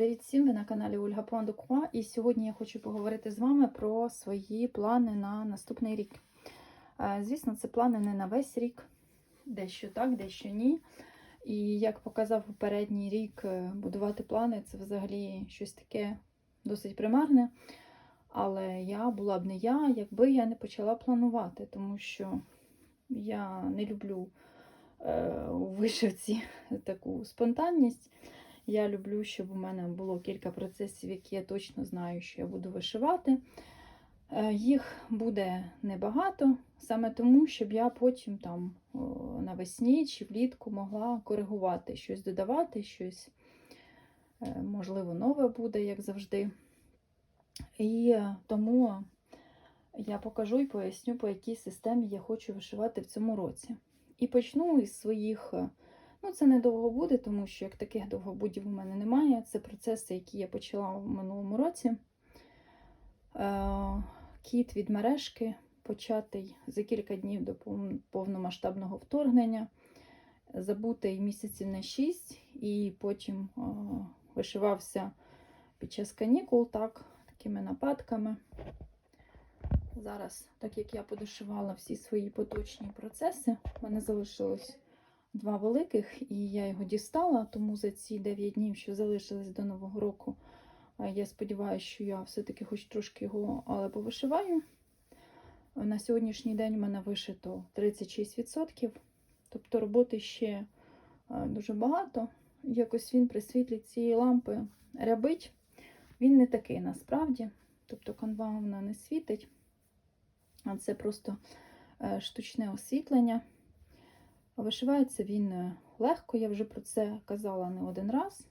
Привіт всім! Ви на каналі Ольга Пуандуква і сьогодні я хочу поговорити з вами про свої плани на наступний рік. Е, Звісно, це плани не на весь рік, дещо так, дещо ні. І як показав попередній рік, е, будувати плани це взагалі щось таке досить примарне. Але я була б не я, якби я не почала планувати, тому що я не люблю е, у вишивці таку спонтанність. Я люблю, щоб у мене було кілька процесів, які я точно знаю, що я буду вишивати. Е, Їх буде небагато, саме тому, щоб я потім там навесні чи влітку могла коригувати, щось додавати, щось, е, можливо, нове буде, як завжди. І е, тому я покажу і поясню, по якій системі я хочу вишивати в цьому році. І почну із своїх. Ну, це недовго буде, тому що як таких довгобудів у мене немає. Це процеси, які я почала в минулому році. Е, Кіт від мережки, початий за кілька днів до повномасштабного вторгнення, забутий місяців на 6, і потім е, вишивався під час канікул, так, такими нападками. Зараз, так як я подошивала всі свої поточні процеси, в мене залишилось два великих, і я його дістала, тому за ці 9 днів, що залишились до Нового року, е, я сподіваюся, що я все-таки хоч трошки його але повишиваю. На сьогоднішній день в мене вишито 36%, тобто роботи ще е, дуже багато. Якось він при світлі цієї лампи рябить. Він не такий насправді, тобто канва вона не світить, а це просто е, штучне освітлення. Вишивається він е, легко, я вже про це казала не один раз.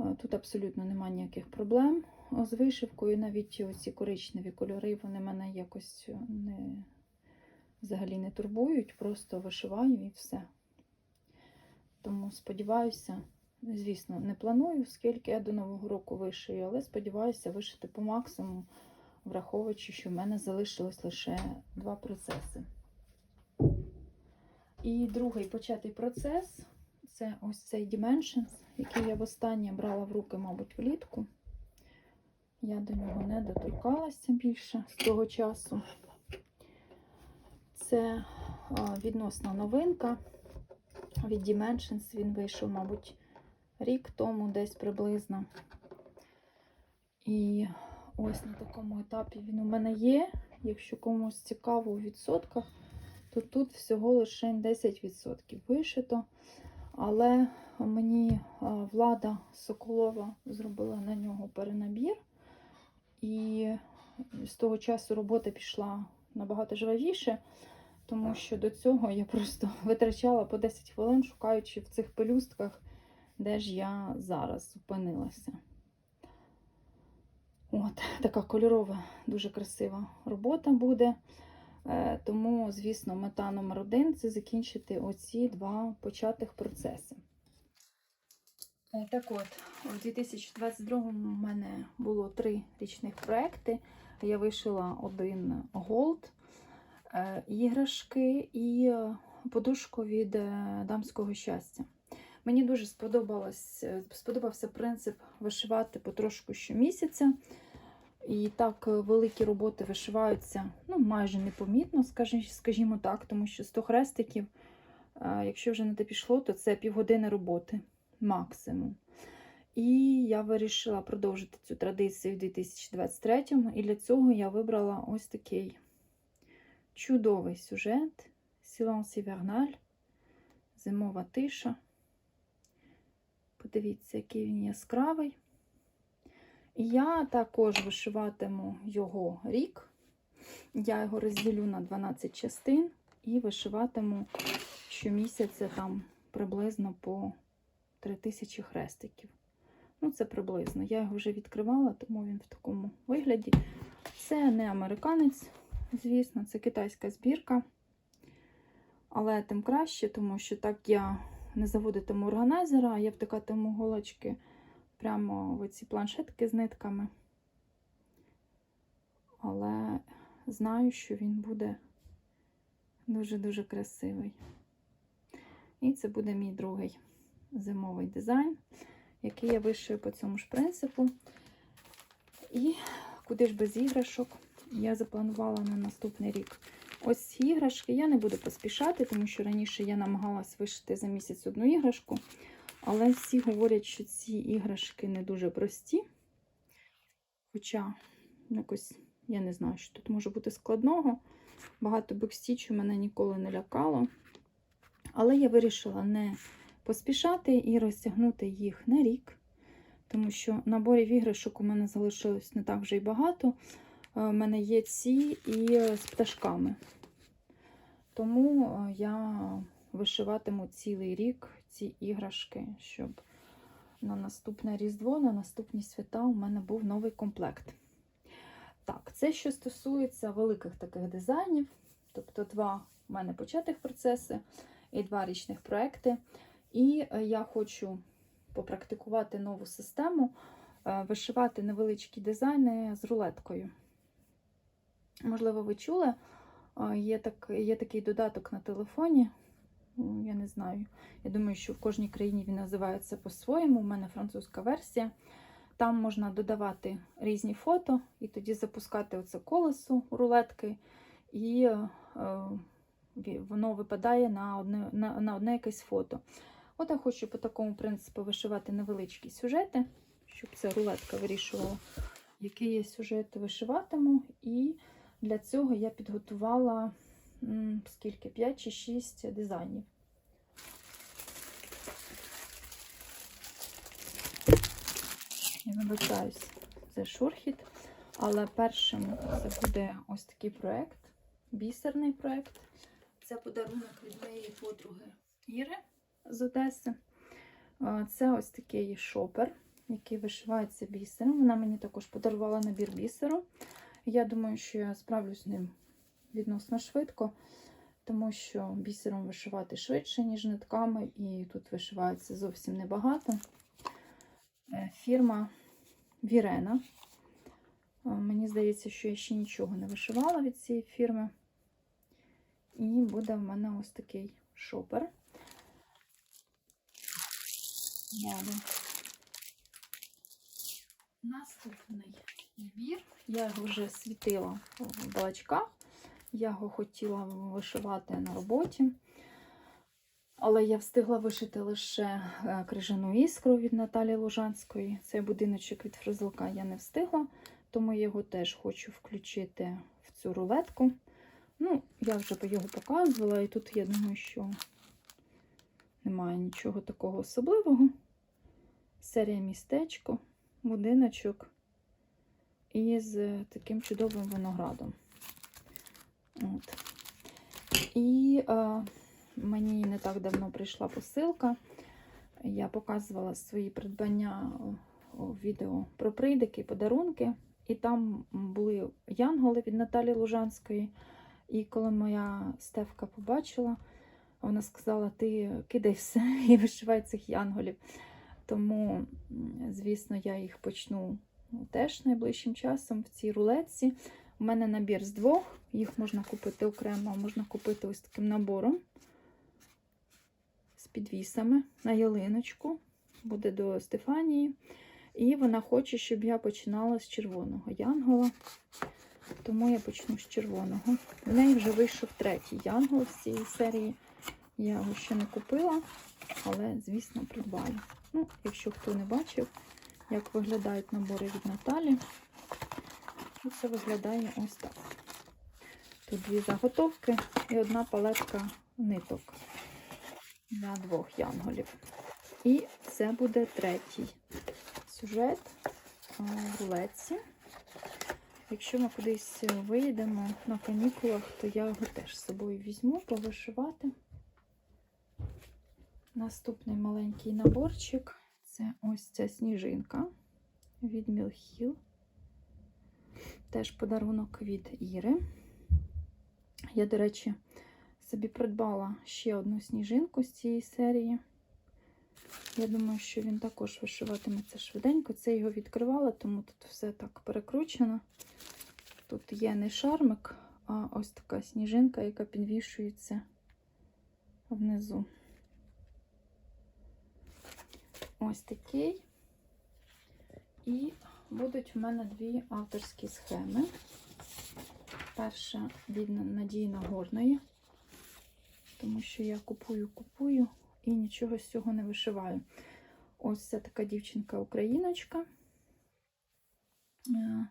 Е, Тут абсолютно немає ніяких проблем з вишивкою. Навіть ці коричневі кольори вони мене якось е, не, взагалі не турбують, просто вишиваю і все. Тому сподіваюся, звісно, не планую, скільки я до Нового року вишию, але сподіваюся вишити по максимуму, враховуючи, що в мене залишилось лише два процеси. І другий початий процес це ось цей Dimensions, який я востаннє брала в руки, мабуть, влітку. Я до нього не доторкалася більше з того часу. Це відносна новинка від Dimensions. Він вийшов, мабуть, рік тому, десь приблизно. І ось на такому етапі він у мене є. Якщо комусь цікаво у відсотках, то тут всього лише 10% вишито. Але мені влада Соколова зробила на нього перенабір. І з того часу робота пішла набагато жвавіше, тому що до цього я просто витрачала по 10 хвилин, шукаючи в цих пелюстках, де ж я зараз зупинилася. От, така кольорова, дуже красива робота буде. Е, Тому, звісно, мета номер один це закінчити оці два початих процеси. Е, Так от, у 2022 у мене було три річних проекти. Я вишила один голд, е, іграшки і подушку від дамського щастя. Мені дуже сподобалось, сподобався принцип вишивати потрошку щомісяця. І так е, великі роботи вишиваються ну, майже непомітно, скажімо так, тому що 100 хрестиків, е, якщо вже на те пішло, то це півгодини роботи максимум. І я вирішила продовжити цю традицію в 2023-му. І для цього я вибрала ось такий чудовий сюжет Silence Hivernal, Зимова тиша. Подивіться, який він яскравий. Я також вишиватиму його рік. Я його розділю на 12 частин і вишиватиму щомісяця там приблизно по 3000 хрестиків. Ну, це приблизно. Я його вже відкривала, тому він в такому вигляді. Це не американець, звісно, це китайська збірка. Але тим краще, тому що так я не заводитиму органайзера, я втикатиму голочки прямо в ці планшетки з нитками. Але знаю, що він буде дуже-дуже красивий. І це буде мій другий зимовий дизайн. який я вишию по цьому ж принципу. І куди ж без іграшок я запланувала на наступний рік. Ось іграшки я не буду поспішати, тому що раніше я намагалась вишити за місяць одну іграшку. Але всі говорять, що ці іграшки не дуже прості. Хоча якось я не знаю, що тут може бути складного. Багато бекстічу мене ніколи не лякало. Але я вирішила не поспішати і розтягнути їх на рік, тому що наборів іграшок у мене залишилось не так вже й багато. У мене є ці і з пташками. Тому е, я вишиватиму цілий рік ці іграшки, щоб на наступне Різдво, на наступні свята у мене був новий комплект. Так, це що стосується великих таких дизайнів, тобто два в мене початих процеси і два річних проекти. І е, я хочу попрактикувати нову систему, е, вишивати невеличкі дизайни з рулеткою. Можливо, ви чули, е, є, так, є такий додаток на телефоні. М, Я не знаю. Я думаю, що в кожній країні він називається по-своєму. У мене французька версія. Там можна додавати різні фото і тоді запускати оце колесо рулетки, і е, воно випадає на одне, на, на одне якесь фото. От я хочу по такому принципу вишивати невеличкі сюжети, щоб ця рулетка вирішувала, який я сюжет вишиватиму. І для цього я підготувала скільки? 5 чи 6 дизайнів. Я вибачаюсь, це шурхіт. Але першим це буде ось такий проект, бісерний проект. Це подарунок від моєї подруги Іри з Одеси. Це ось такий шопер, який вишивається бісером. Вона мені також подарувала набір бісеру. Я думаю, що я справлюсь з ним відносно швидко, тому що бісером вишивати швидше, ніж нитками, і тут вишивається зовсім небагато. Е, Фірма Вірена. Мені здається, що я ще нічого не вишивала від цієї фірми. І буде в мене ось такий шопер. Далі. Наступний набір. Я його вже світила в балачках. Я його хотіла вишивати на роботі. Але я встигла вишити лише е, крижану іскру від Наталі Лужанської. Цей будиночок від фризилка я не встигла, тому я його теж хочу включити в цю рулетку. Ну, я вже його показувала, і тут я думаю, що немає нічого такого особливого. Серія містечко, будиночок із таким чудовим виноградом. От. І е, мені не так давно прийшла посилка. Я показувала свої придбання у відео про прийдики, подарунки. І там були янголи від Наталі Лужанської. І коли моя Стевка побачила, вона сказала: ти кидай все і вишивай цих янголів. Тому, звісно, я їх почну ну, теж найближчим часом в цій рулетці. У мене набір з двох, їх можна купити окремо, можна купити ось таким набором з підвісами на ялиночку. Буде до Стефанії. І вона хоче, щоб я починала з червоного янгола. Тому я почну з червоного. В неї вже вийшов третій янгол з цієї серії. Я його ще не купила, але, звісно, придбаю. Ну, якщо хто не бачив, як виглядають набори від Наталі, це виглядає ось так. Тут дві заготовки і одна палетка ниток для двох янголів. І це буде третій сюжет в рулетці. Якщо ми кудись виїдемо на канікулах, то я його теж з собою візьму повишивати. Наступний маленький наборчик це ось ця сніжинка від Мілхіл. Теж подарунок від Іри. Я, до речі, собі придбала ще одну сніжинку з цієї серії. Я думаю, що він також вишиватиметься швиденько. Це його відкривала, тому тут все так перекручено. Тут є не шармик, а ось така сніжинка, яка підвішується внизу. Ось такий. І будуть в мене дві авторські схеми. Перша від Надії Нагорної, тому що я купую, купую і нічого з цього не вишиваю. Ось це така дівчинка-україночка. Е,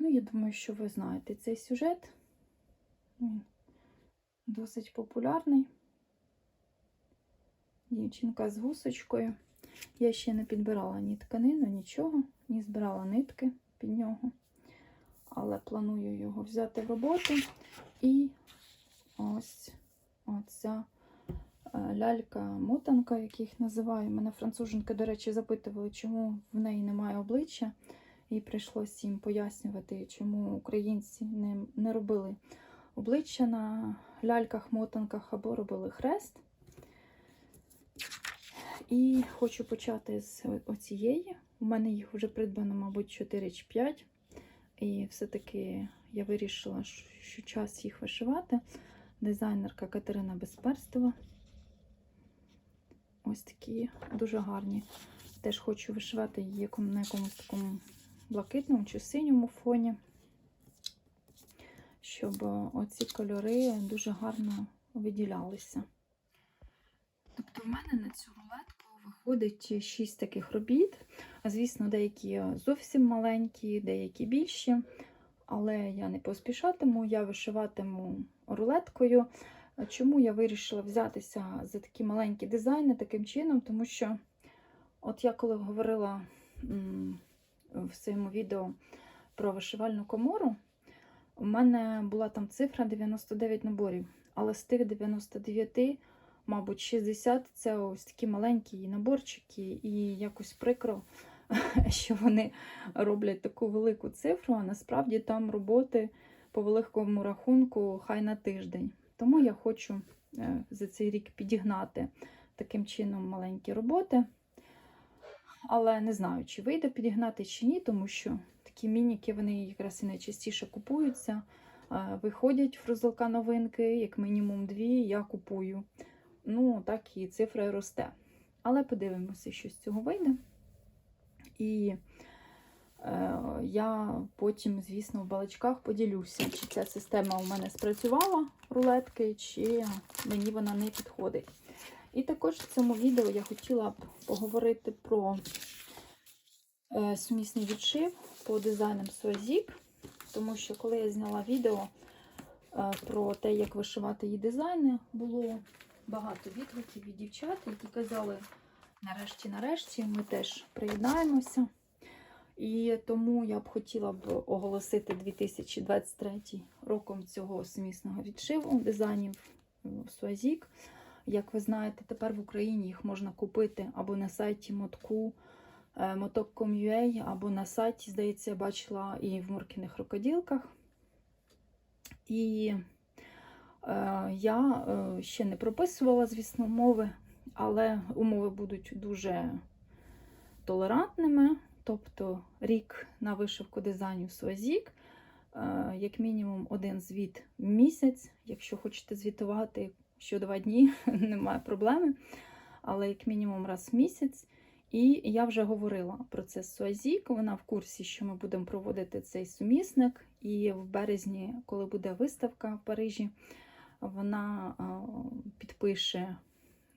Ну, я думаю, що ви знаєте цей сюжет. Він досить популярний. Дівчинка з гусочкою. Я ще не підбирала ні тканину, нічого, ні збирала нитки під нього. Але планую його взяти в роботу. І ось оця е, лялька-мотанка, як їх називаю. Мене француженки, до речі, запитували, чому в неї немає обличчя. І прийшлося їм пояснювати, чому українці не, не робили обличчя на ляльках-мотанках або робили хрест. І хочу почати з оцієї. У мене їх вже придбано, мабуть, 4 чи 5. І все-таки я вирішила, що час їх вишивати. Дизайнерка Катерина Безперстова. Ось такі дуже гарні. Теж хочу вишивати її на якомусь такому блакитному чи синьому фоні, щоб оці кольори дуже гарно виділялися. Тобто, в мене на цю виходить 6 таких робіт. Звісно, деякі зовсім маленькі, деякі більші. Але я не поспішатиму, я вишиватиму рулеткою. Чому я вирішила взятися за такі маленькі дизайни таким чином? Тому що, от я коли говорила в своєму відео про вишивальну комору, у мене була там цифра 99 наборів. Але з тих 99, мабуть, 60 це ось такі маленькі наборчики, і якось прикро, що вони роблять таку велику цифру, а насправді там роботи по великому рахунку хай на тиждень. Тому я хочу е, за цей рік підігнати таким чином маленькі роботи. Але не знаю, чи вийде підігнати, чи ні, тому що такі мініки вони якраз і найчастіше купуються. Виходять фрузелка новинки, як мінімум дві, я купую. Ну, так і цифра росте. Але подивимося, що з цього вийде. І е, я потім, звісно, в балачках поділюся, чи ця система у мене спрацювала рулетки, чи мені вона не підходить. І також в цьому відео я хотіла б поговорити про е, сумісний відшив по дизайнам Суазік, тому що коли я зняла відео е, про те, як вишивати її дизайни, було багато відгуків від дівчат, які казали, нарешті, нарешті, ми теж приєднаємося. І тому я б хотіла б оголосити 2023 роком цього сумісного відшиву дизайнів Суазік. Як ви знаєте, тепер в Україні їх можна купити або на сайті мотку motok.com.ua, або на сайті, здається, я бачила і в Муркіних рукоділках. І е, я е, ще не прописувала, звісно, умови, але умови будуть дуже толерантними. Тобто рік на вишивку дизайнів Суазік, е, як мінімум один звіт в місяць. Якщо хочете звітувати що два дні, немає проблеми, але як мінімум раз в місяць. І я вже говорила про це з Суазік. Вона в курсі, що ми будемо проводити цей сумісник. І в березні, коли буде виставка в Парижі, вона підпише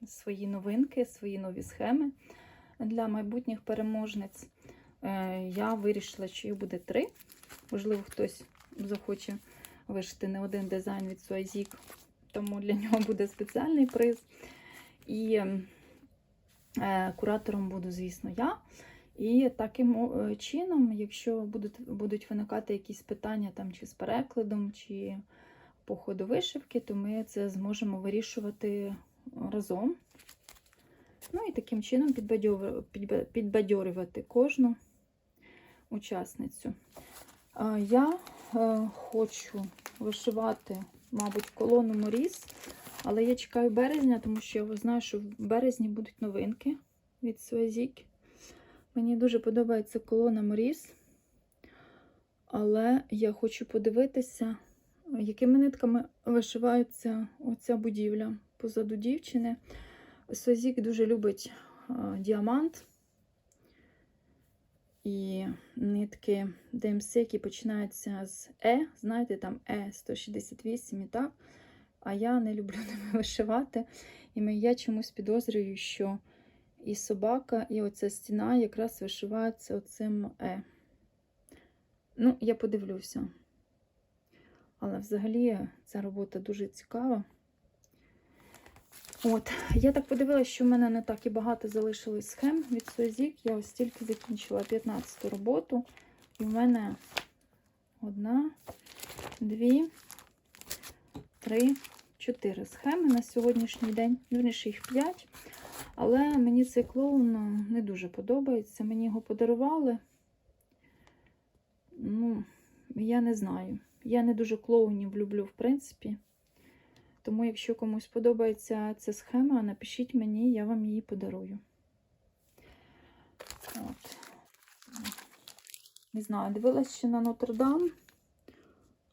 свої новинки, свої нові схеми для майбутніх переможниць. Е, я вирішила, що їх буде три. Можливо, хтось захоче вишити не один дизайн від Суазік тому для нього буде спеціальний приз. І е, куратором буду, звісно, я. І таким чином, якщо будуть будуть виникати якісь питання там, чи з перекладом, чи по ходу вишивки, то ми це зможемо вирішувати разом. Ну і таким чином підбадьорювати кожну учасницю. Я е, хочу вишивати мабуть, колону Моріс. Але я чекаю березня, тому що я знаю, що в березні будуть новинки від Суазік. Мені дуже подобається колона Моріс. Але я хочу подивитися, якими нитками вишивається оця будівля позаду дівчини. Суазік дуже любить діамант. і нитки ДМС, які починаються з Е, знаєте, там Е 168 і так. А я не люблю ними вишивати. І я чомусь підозрюю, що і собака, і оця стіна якраз вишивається оцим Е. Ну, я подивлюся. Але взагалі ця робота дуже цікава. От, я так подивилася, що в мене не так і багато залишилось схем від Созік. Я ось тільки закінчила 15-ту роботу. І в мене одна, дві, три, чотири схеми на сьогоднішній день. Вірніше їх п'ять. Але мені цей клоун ну, не дуже подобається. Мені його подарували. Ну, я не знаю. Я не дуже клоунів люблю, в принципі. Тому, якщо комусь подобається ця схема, напишіть мені, я вам її подарую. От. Не знаю, дивилась ще на Нотр-Дам,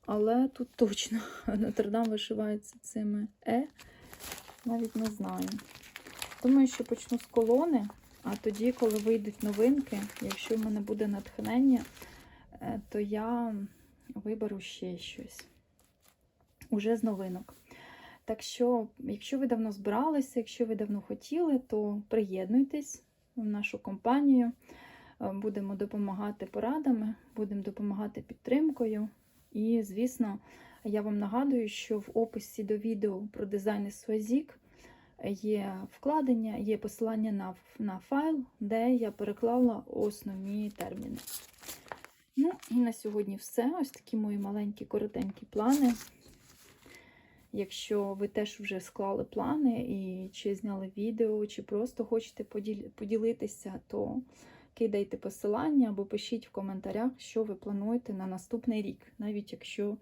але тут точно Нотр-Дам вишивається цими Е. Навіть не знаю. Думаю, що почну з колони, а тоді, коли вийдуть новинки, якщо в мене буде натхнення, е, то я виберу ще щось. Уже з новинок. Так що, якщо ви давно збиралися, якщо ви давно хотіли, то приєднуйтесь в нашу компанію. Е, Будемо допомагати порадами, будемо допомагати підтримкою. І, звісно, я вам нагадую, що в описі до відео про дизайн Свазік є вкладення, є посилання на, на файл, де я переклала основні терміни. Ну, і на сьогодні все. Ось такі мої маленькі, коротенькі плани. Якщо ви теж вже склали плани і чи зняли відео, чи просто хочете поділ- поділитися, то кидайте посилання або пишіть в коментарях, що ви плануєте на наступний рік, навіть якщо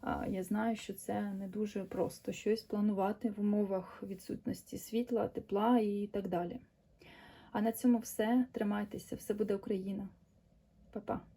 а, я знаю, що це не дуже просто щось планувати в умовах відсутності світла, тепла і так далі. А на цьому все. Тримайтеся, все буде Україна. Па-па.